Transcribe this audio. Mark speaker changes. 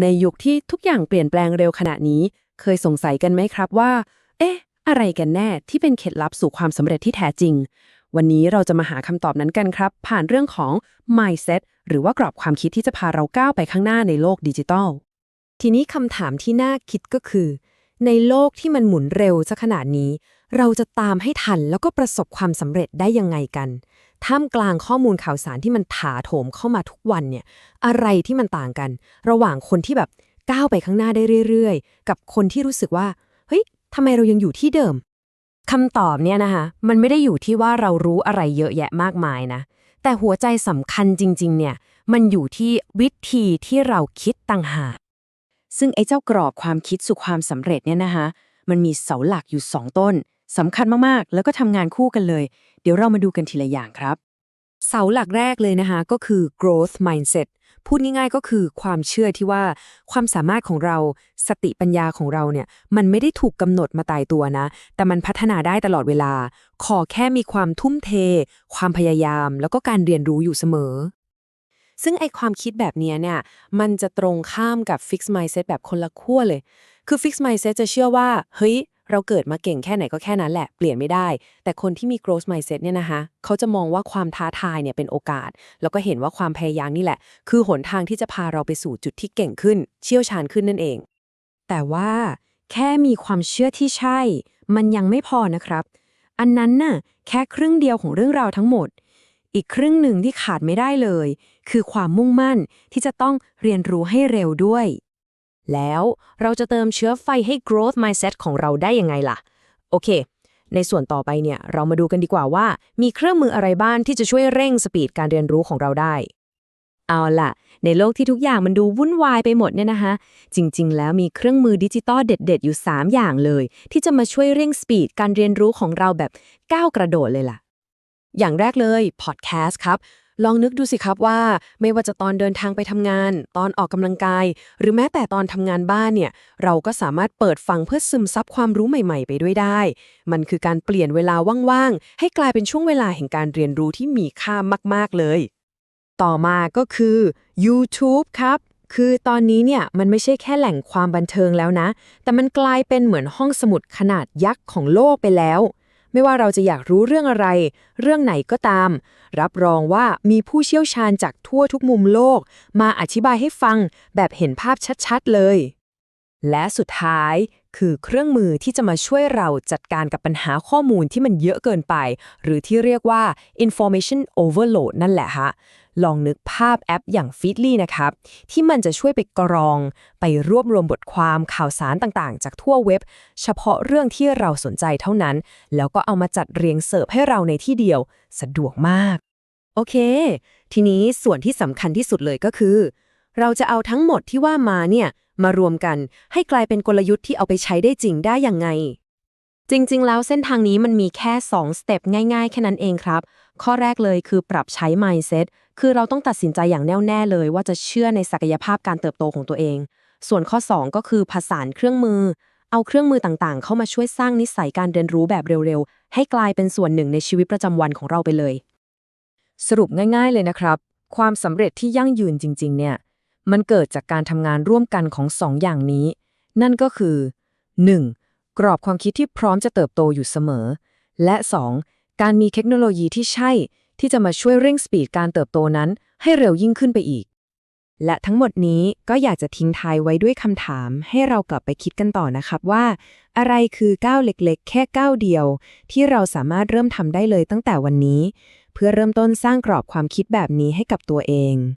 Speaker 1: ในยุคที่ทุกอย่างเปลี่ยนแปลงเร็วขณะนี้ เคยสงสัยกันไหมครับว่า เอ๊ะ อะไรกันแน่ที่เป็นเคล็ดลับสู่ความสำเร็จที่แท้จริง วันนี้เราจะมาหาคำตอบนั้นกันครับ ผ่านเรื่องของ mindset หรือว่ากรอบความคิดที่จะพาเราก้าวไปข้างหน้าในโลกดิจิทัล
Speaker 2: ทีนี้คำถามที่น่าคิดก็คือ ในโลกที่มันหมุนเร็วซะขนาดนี้ เราจะตามให้ทันแล้วก็ประสบความสำเร็จได้ยังไงกัน ท่ามกลางข้อมูลข่าวสารที่มันถาโถมเข้ามาทุกวันเนี่ย อะไรที่มันต่างกัน ระหว่างคนที่แบบก้าวไปข้างหน้าได้เรื่อยๆ กับคนที่รู้สึกว่า เฮ้ยทำไมเรายังอยู่ที่เดิมคำตอบเนี่ยนะคะ มันไม่ได้อยู่ที่ว่าเรารู้อะไรเยอะแยะมากมายนะ แต่หัวใจสำคัญจริง ๆ เนี่ย มันอยู่ที่วิธีที่เราคิดต่างหาก ซึ่งไอ้เจ้ากรอบความคิดสู่ความสำเร็จเนี่ยนะคะ มันมีเสาหลักอยู่2ต้น สำคัญมากๆ แล้วก็ทำงานคู่กันเลย เดี๋ยวเรามาดูกันทีละอย่างครับ เสาหลักแรกเลยนะคะก็คือ growth mindset พูดง่ายๆก็คือความเชื่อที่ว่าความสามารถของเราสติปัญญาของเราเนี่ย มันไม่ได้ถูกกำหนดมาตายตัวนะ แต่มันพัฒนาได้ตลอดเวลา ขอแค่มีความทุ่มเท ความพยายาม แล้วก็การเรียนรู้อยู่เสมอ ซึ่งไอความคิดแบบนี้เนี่ย มันจะตรงข้ามกับ fixed mindset แบบคนละขั้วเลย คือ fixed mindset จะเชื่อว่า เฮ้ย เราเกิดมาเก่งแค่ไหนก็แค่นั้นแหละเปลี่ยนไม่ได้ แต่คนที่มี growth mindset เนี่ยนะคะเขาจะมองว่าความท้าทายเนี่ยเป็นโอกาส แล้วก็เห็นว่าความพยายามนี่แหละ คือหนทางที่จะพาเราไปสู่จุดที่เก่งขึ้น เชี่ยวชาญขึ้นนั่นเอง แต่ว่าแค่มีความเชื่อที่ใช่ มันยังไม่พอนะครับ อันนั้นน่ะแค่ครึ่งเดียวของเรื่องราวทั้งหมด อีกครึ่งหนึ่งที่ขาดไม่ได้เลย คือความมุ่งมั่นที่จะต้องเรียนรู้ให้เร็วด้วย แล้วเราจะเติมเชื้อไฟให้ growth mindset ของเราได้ยังไงล่ะ โอเค ในส่วนต่อไปเนี่ย เรามาดูกันดีกว่าว่า มีเครื่องมืออะไรบ้างที่จะช่วยเร่งสปีดการเรียนรู้ของเราได้ เอาล่ะ ในโลกที่ทุกอย่างมันดูวุ่นวายไปหมดเนี่ยนะคะ จริง ๆ แล้วมีเครื่องมือดิจิตอลเด็ด ๆ อยู่ 3 อย่างเลย ที่จะมาช่วยเร่งสปีดการเรียนรู้ของเราแบบก้าวกระโดดเลยล่ะ อย่างแรกเลยพอดแคสต์ครับ ลองนึกดูสิครับว่าไม่ว่าจะตอนเดินทางไปทำงาน ตอนออกกำลังกาย หรือแม้แต่ตอนทำงานบ้านเนี่ย เราก็สามารถเปิดฟังเพื่อซึมซับความรู้ใหม่ๆ ไปด้วยได้ มันคือการเปลี่ยนเวลาว่างๆ ให้กลายเป็นช่วงเวลาแห่งการเรียนรู้ที่มีค่ามากๆเลย ต่อมาก็คือ YouTube ครับ คือตอนนี้เนี่ยมันไม่ใช่แค่แหล่งความบันเทิงแล้วนะ แต่มันกลายเป็นเหมือนห้องสมุดขนาดยักษ์ของโลกไปแล้ว ไม่ว่าเราจะอยากรู้เรื่องอะไร เรื่องไหนก็ตาม รับรองว่ามีผู้เชี่ยวชาญจากทั่วทุกมุมโลก มาอธิบายให้ฟังแบบเห็นภาพชัดๆเลย และสุดท้าย คือเครื่องมือที่จะมาช่วยเราจัดการกับปัญหาข้อมูลที่มันเยอะเกินไป หรือที่เรียกว่า information overload นั่นแหละฮะลองนึกภาพแอปอย่าง Feedly นะครับ ที่มันจะช่วยไปกรอง ไปรวบรวมบทความข่าวสารต่างๆ จากทั่วเว็บ เฉพาะเรื่องที่เราสนใจเท่านั้น แล้วก็เอามาจัดเรียงเสิร์ฟให้เราในที่เดียว สะดวกมาก โอเค ทีนี้ส่วนที่สำคัญที่สุดเลยก็คือ เราจะเอาทั้งหมดที่ว่ามาเนี่ยมารวมกันให้กลายเป็นกลยุทธ์ที่เอาไปใช้ได้จริงได้ยังไง จริงๆ แล้วเส้นทางนี้มันมีแค่ 2 สเต็ปง่ายๆ แค่นั้นเองครับ ข้อแรกเลยคือปรับใช้ mindset คือเราต้องตัดสินใจอย่างแน่วแน่เลย ว่าจะเชื่อในศักยภาพการเติบโตของตัวเอง ส่วนข้อ 2 ก็คือผสานเครื่องมือ เอาเครื่องมือต่างๆ เข้ามาช่วยสร้างนิสัยการเรียนรู้แบบเร็วๆ ให้กลายเป็นส่วนหนึ่งในชีวิตประจำวันของเราไปเลย สรุปง่าย ๆ เลยนะครับ ความสำเร็จที่ยั่งยืนจริง ๆ เนี่ย มันเกิดจากการทำงานร่วมกันของสองอย่างนี้ นั่นก็คือ 1. กรอบความคิดที่พร้อมจะเติบโตอยู่เสมอ และ 2. การมีเทคโนโลยีที่ใช่ ที่จะมาช่วยเร่งสปีดการเติบโตนั้นให้เร็วยิ่งขึ้นไปอีก และทั้งหมดนี้ก็อยากจะทิ้งท้ายไว้ด้วยคำถาม ให้เรากลับไปคิดกันต่อนะครับว่า อะไรคือก้าวเล็กๆ แค่ก้าวเดียว ที่เราสามารถเริ่มทำได้เลยตั้งแต่วันนี้ เพื่อเริ่มต้นสร้างกรอบความคิดแบบนี้ให้กับตัวเอง